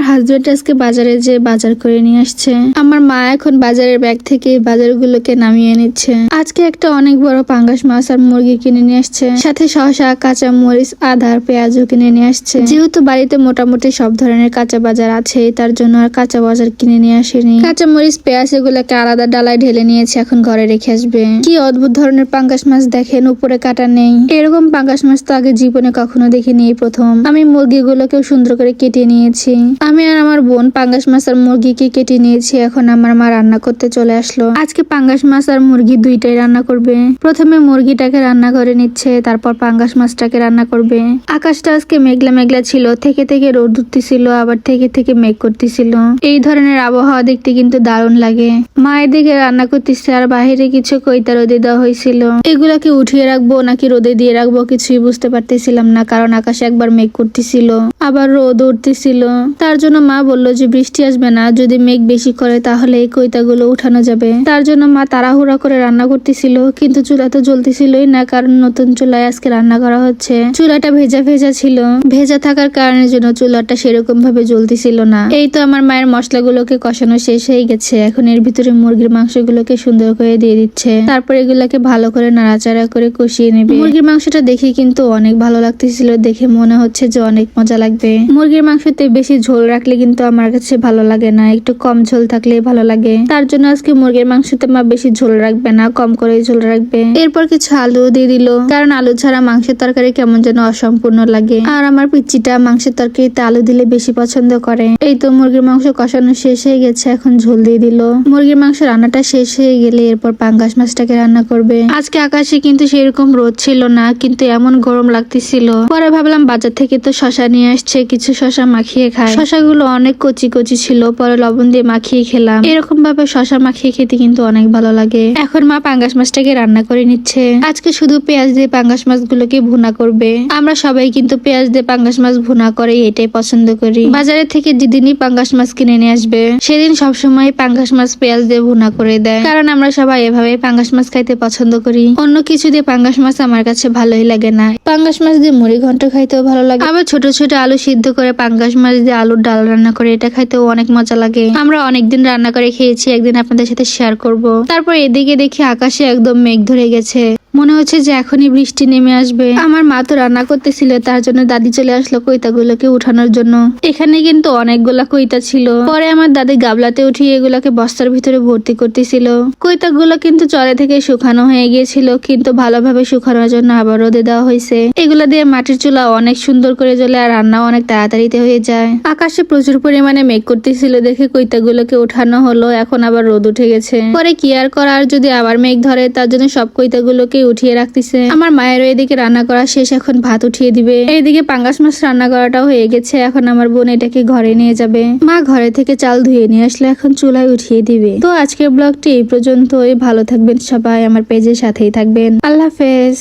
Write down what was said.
আমার হাজবেন্ড আজকে বাজারে যে বাজার করে নিয়ে আসছে। আমার মা এখন বাজারের ব্যাগ থেকে বাজারগুলোকে নামিয়ে নিচ্ছে। আজকে একটা অনেক বড় পাঙ্গাস মাছ আর মুরগি কিনে নিয়ে আসছে। সাথে শসা, কাঁচা মরিচ আদার পেঁয়াজও কিনে নিয়ে আসছে। যেহেতু বাড়িতে মোটামুটি সব ধরনের কাঁচা বাজার আছে তার জন্য আর কাঁচা বাজার কিনে নিয়ে আসেনি। কাঁচা মরিচ, পেঁয়াজ এগুলোকে আলাদা ডালায় ঢেলে নিয়েছে, এখন ঘরে রেখে আসবে। কি অদ্ভুত ধরনের পাঙ্গাস মাছ দেখেন, উপরে কাটা নেই। এরকম পাঙ্গাস মাছ তো আগে জীবনে কখনো দেখিনি প্রথম। আমি মুরগিগুলোকেও সুন্দর করে কেটে নিয়েছি। আমি আর আমার বোন পাঙ্গাস মাছ আর মুরগিকে কেটে নিয়েছি, এখন আমার মা রান্না করতে চলে আসলো। আজকে পাঙ্গাস মাছ আর মুরগি দুইটাই রান্না করবে। প্রথমে মুরগিটাকে রান্না করে নিচ্ছে, তারপর পাঙ্গাস মাছটাকে রান্না করবে। আকাশটা আজকে মেঘলা মেঘলা ছিল, থেকে থেকে রোদ উঠতেছিল, আবার থেকে থেকে মেঘ করতেছিল। এই ধরনের আবহাওয়া দেখতে কিন্তু দারুণ লাগে। মা এদিকে রান্না করতেছে আর বাইরে কিছু কইতা রোদে দেওয়া হয়েছিল। এগুলাকে উঠিয়ে রাখব নাকি রোদে দিয়ে রাখব কিছুই বুঝতে পারতেছিলাম না, কারণ আকাশে একবার মেঘ করতেছিল, আবার রোদ উঠতেছিল। তার জন্য মা বলল যে বৃষ্টি আসবে না, যদি মেঘ বেশি করে তাহলে এই কইতাগুলো উঠানো যাবে। তার জন্য মা তাড়াহুড়া করে রান্না করতেছিল, কিন্তু চুলা তো জ্বলতেছিলই না, কারণ নতুন চুলায় আজকে রান্না করা হচ্ছে। চুলাটা ভেজা ভেজা ছিল, ভেজা থাকার কারণে জন্য চুলাটা সেরকম ভাবে জ্বলতেছিল না। এই তো আমার মায়ের মশলাগুলোকে কষানো শেষ হয়ে গেছে, এখন এর ভিতরে মুরগির মাংসগুলোকে সুন্দর করে দিয়ে দিচ্ছে। তারপর এগুলাকে ভালো করে নাড়াচাড়া করে কষিয়ে নেবে। মুরগির মাংসটা দেখে কিন্তু অনেক ভালো লাগতেছিল, দেখে মনে হচ্ছে যে অনেক মজা লাগবে। মুরগির মাংসতে বেশি ঝোল রাখলে কিন্তু আমার কাছে ভালো লাগে না। একটু কম ঝোল থাকলে ভালো লাগে। তার জন্য আজকে মুরগির মাংসতে মা বেশি ঝোল রাখবে না, কম করে ঝোল রাখবে। এরপর কিছু আলু দিয়ে দিল। কারণ আলু ছাড়া মাংসের তরকারি কেমন যেন অসম্পূর্ণ লাগে। আর আমার পিচ্চিটা মাংসের তরকারিতে আলু দিলে বেশি পছন্দ করে। এই তো মুরগির মাংস কষানো শেষ হয়ে গেছে, এখন ঝোল দিয়ে দিল। মুরগির মাংস রান্নাটা শেষ হয়ে গেলে এরপর পাঙ্গাস মাছটাকে রান্না করবে। আজকে আকাশে কিন্তু সেরকম রোদ ছিল না, কিন্তু এমন গরম লাগতেছিল। পরে ভাবলাম বাজার থেকে তো শশা নিয়ে আসছে, কিছু শশা মাখিয়ে খায় শশাগুলো অনেক কচি কচি ছিল, পরে লবণ দিয়ে মাখিয়ে খেলাম। এরকম ভাবে শশা মাখিয়ে খেতে কিন্তু অনেক ভালো লাগে। এখন মা পাঙ্গাস মাছটাকে রান্না করে নিচ্ছে। আজকে শুধু পেঁয়াজ দিয়ে পাঙ্গাস মাছগুলোকে ভুনা করবে। আমরা সবাই কিন্তু পেঁয়াজ দিয়ে পাঙ্গাস মাছ ভুনা করে এটাই পছন্দ করি। বাজারে থেকে যেদিনই পাঙ্গাস মাছ কিনে নিয়ে আসবে, সেদিন সবসময় পাঙ্গাস মাছ পেঁয়াজ দিয়ে ভুনা করে দেয়। কারণ আমরা সবাই এভাবে পাঙ্গাস মাছ খাইতে পছন্দ করি। অন্য কিছু দিয়ে পাঙ্গাস মাছ আমার কাছে ভালোই লাগে না। পাঙ্গাস মাছ দিয়ে মুড়ি ঘন্ট খাইতেও ভালো লাগে। আবার ছোট ছোট আলু সিদ্ধ করে পাঙ্গাস মাছ দিয়ে আলুর ডাল রান্না করে এটা খাইতেও অনেক মজা লাগে। আমরা অনেকদিন রান্না করে খেয়েছি, একদিন আপনাদের সাথে শেয়ার করব। তারপর এদিকে দেখি আকাশে একদম মেঘ ধরে গেছে। মনে হচ্ছে যে এখনই বৃষ্টি নেমে আসবে। আমার মা তো রান্না করতেছিল, তার জন্য দাদি চলে আসলো কইতাগুলোকে উঠানোর জন্য। এখানে কিন্তু অনেকগুলা কইতা ছিল। পরে আমার দাদি গাবলাতে উঠিয়ে এগুলাকে বস্তার ভিতরে ভর্তি করতেছিল। কইতাগুলো কিন্তু চরে থেকে শুকানো হয়ে গিয়েছিল, কিন্তু ভালোভাবে শুকানোর জন্য আবার রোদে দেওয়া হয়েছে এগুলা দিয়ে মাটির চুলা অনেক সুন্দর করে জ্বলে আর রান্নাও অনেক তাড়াতাড়িতে হয়ে যায়। আকাশে প্রচুর পরিমাণে মেঘ করতেছিল দেখে কইতাগুলোকে উঠানো হলো, এখন আবার রোদ উঠে গেছে। পরে কি আর করার, যদি আবার মেঘ ধরে, তার জন্য সব কইতাগুলোকে উঠিয়ে রাখতেছে। আমার মায়ের এদিকে রান্না করা শেষ, এখন ভাত উঠিয়ে দিবে। এইদিকে পাঙ্গাস মাছ রান্না করাটাও হয়ে গেছে, এখন আমার বোন এটাকে ঘরে নিয়ে যাবে। মা ঘরে থেকে চাল ধুয়ে নিয়ে আসলে এখন চুলাই উঠিয়ে দিবে। তো আজকের ব্লগটি এই পর্যন্তই, ভালো থাকবেন সবাই, আমার পেজের সাথেই থাকবেন। আল্লাহ হাফেজ।